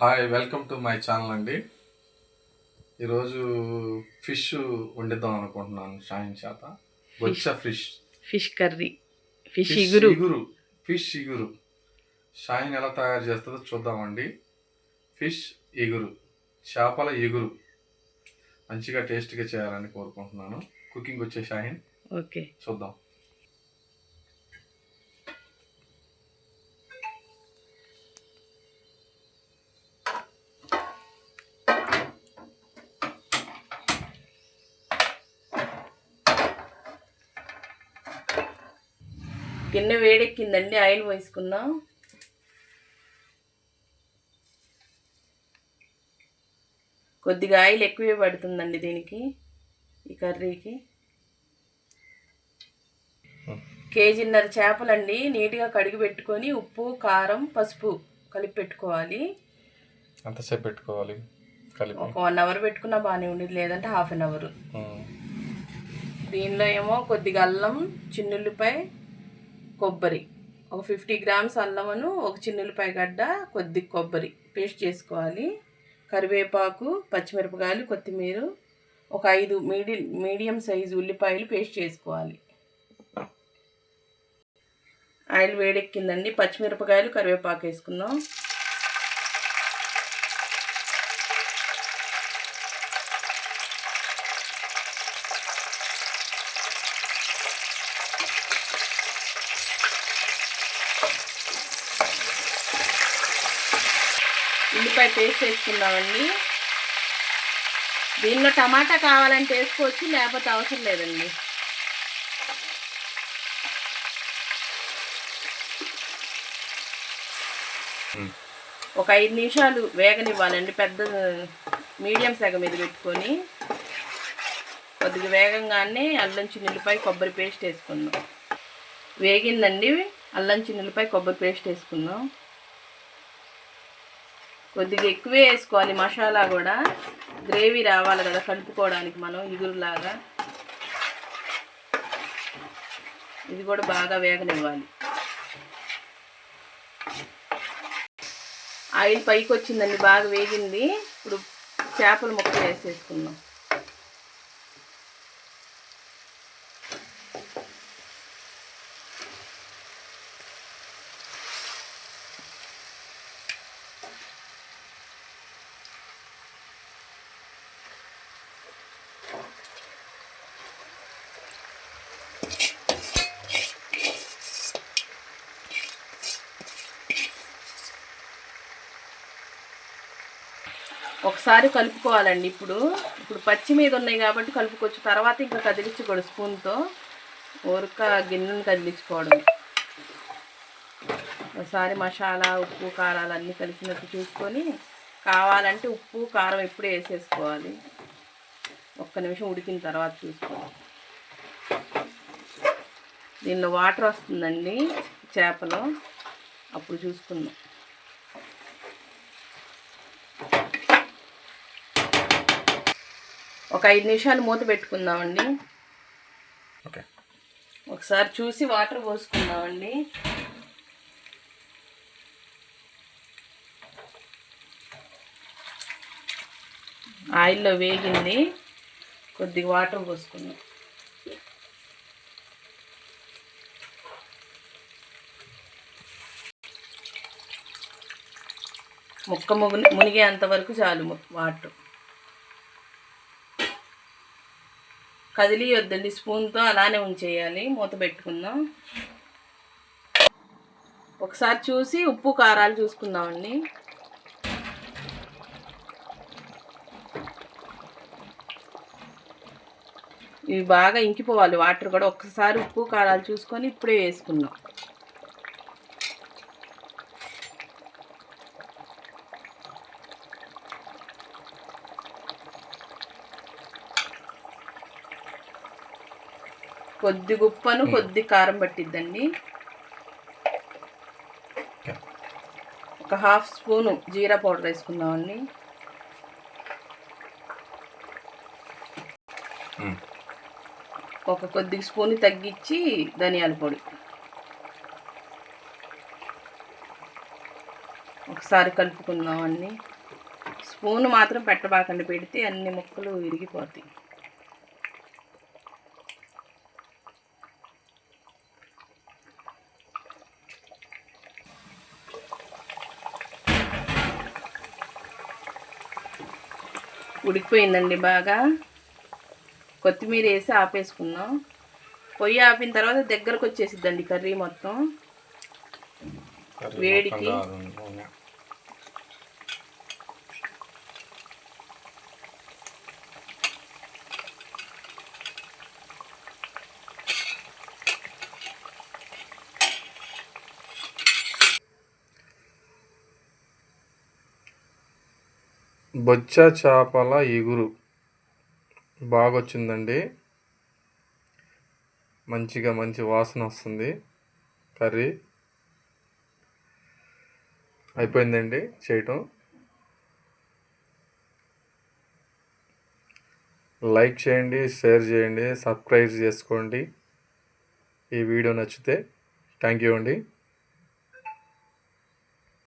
Hi welcome to my channel అండి. ఈరోజు fish వండిద్దాం అనుకుంటున్నాను షాయిన్ చేత. బొచ్చ fish. Fish. Curry. Fish fish ఇగురు. ఇగురు. ఫిష్ ఇగురు. షాయిన్ ఎలా తయారు చేస్తుందో చూద్దామండి. ఫిష్ ఇగురు. చేపల ఇగురు. మంచిగా టేస్ట్గా చేయాలని కోరుకుంటున్నాను. కుకింగ్ వచ్చే షాహిన్ ఓకే. చూద్దాం. గిన్నె వేడెక్కిందండి ఆయిల్ వేసుకుందాం కొద్దిగా ఆయిల్ ఎక్కువే పడుతుందండి దీనికి ఈ కర్రీకి. కేజీన్నర చేపలండి నీట్గా కడిగి పెట్టుకొని ఉప్పు కారం పసుపు కలిపి పెట్టుకోవాలి. ఎంతసేపు పెట్టుకోవాలి కలిపి. ఒక వన్ అవర్ పెట్టుకున్నా బాగానే ఉండేది లేదంటే హాఫ్ అన్ అవర్. దీనిలో ఏమో కొద్దిగా అల్లం చిన్నుల్లిపాయ కొబ్బరి. ఒక ఫిఫ్టీ గ్రామ్స్ అల్లమును ఒక చిన్నుల్లిపాయ గడ్డ కొద్ది కొబ్బరి. పేస్ట్ చేసుకోవాలి. కరివేపాకు పచ్చిమిరపకాయలు కొత్తిమీర ఒక ఐదు మీడి మీడియం సైజు ఉల్లిపాయలు పేస్ట్ చేసుకోవాలి. ఆయిల్ వేడెక్కిందండి. పచ్చిమిరపకాయలు కరివేపాకు వేసుకుందాం. ఉల్లిపాయ పేస్ట్ వేసుకుందామండి. దీనిలో టమాటా కావాలంటే వేసుకోవచ్చు లేకపోతే అవసరం లేదండి. ఒక ఐదు నిమిషాలు వేగనివ్వాలండి పెద్ద మీడియం సగ మీద పెట్టుకొని. కొద్దిగా వేగంగానే అల్లం చిన్నులపై కొబ్బరి పేస్ట్ వేసుకుందాం. వేగిందండి అల్లం చిన్నులపై కొబ్బరి పేస్ట్ వేసుకుందాం. కొద్దిగా ఎక్కువే వేసుకోవాలి మసాలా కూడా. గ్రేవీ రావాలి కదా కలుపుకోవడానికి మనం ఇగురులాగా. ఇది కూడా బాగా వేగనివ్వాలి. ఆయిల్ పైకి వచ్చిందండి బాగా వేగింది. ఇప్పుడు చేపల ముక్కలు వేసేసుకుందాం. ఒకసారి కలుపుకోవాలండి ఇప్పుడు. ఇప్పుడు పచ్చి మీద ఉన్నాయి కాబట్టి కలుపుకోవచ్చు. తర్వాత ఇంకా కదిలించకూడదు స్పూన్తో. ఊరక గిన్నెను కదిలించుకోవడం. ఒకసారి మసాలా ఉప్పు కారాలు అన్నీ కలిసినట్టు చూసుకొని కావాలంటే ఉప్పు కారం ఇప్పుడే వేసేసుకోవాలి. ఒక్క నిమిషం ఉడికిన తర్వాత చూసుకోవాలి. దీనిలో వాటర్ వస్తుందండి చేపలో. అప్పుడు చూసుకుందాం. ఒక ఐదు నిమిషాలు మూత పెట్టుకుందామండి. ఓకే. ఒకసారి చూసి వాటర్ పోసుకుందామండి. ఆయిల్లో వేగింది. కొద్దిగా వాటర్ పోసుకుందాం. ముక్క ముగ్గు మునిగేంత వరకు చాలు వాటర్. కదిలియొద్దండి స్పూన్తో అలానే ఉంచేయాలి. మూత పెట్టుకుందాం. ఒకసారి చూసి ఉప్పు కారాలు చూసుకుందామండి. ఇవి బాగా ఇంకిపోవాలి. వాటర్ కూడా ఒక్కసారి ఉప్పు కారాలు చూసుకొని ఇప్పుడే వేసుకుందాం. కొద్ది ఉప్పను కొద్ది కారం పట్టిద్దండి. ఒక హాఫ్ స్పూను జీరా పౌడర్ వేసుకుందామండి. ఉమ్. ఒక కొద్ది స్పూన్ తగ్గించి ధనియాల పొడి. ఒకసారి కలుపుకుందాం అన్నీ స్పూన్ మాత్రం పెట్టబాకండి పెడితే అన్ని ముక్కలు విరిగిపోతాయి. ఉడికిపోయిందండి బాగా. కొత్తిమీర వేసి ఆపేసుకుందాం. పొయ్యి ఆపిన తర్వాత దగ్గరకు వచ్చేసిద్దండి కర్రీ మొత్తం. వేడికి. బొచ్చ చేపల ఎగురు. బాగా వచ్చిందండి మంచిగా మంచి వాసన వస్తుంది. కర్రీ అయిపోయిందండి చేయటం. లైక్ చేయండి షేర్ చేయండి సబ్స్క్రైబ్ చేసుకోండి. ఈ వీడియో నచ్చితే థ్యాంక్ యూ అండి.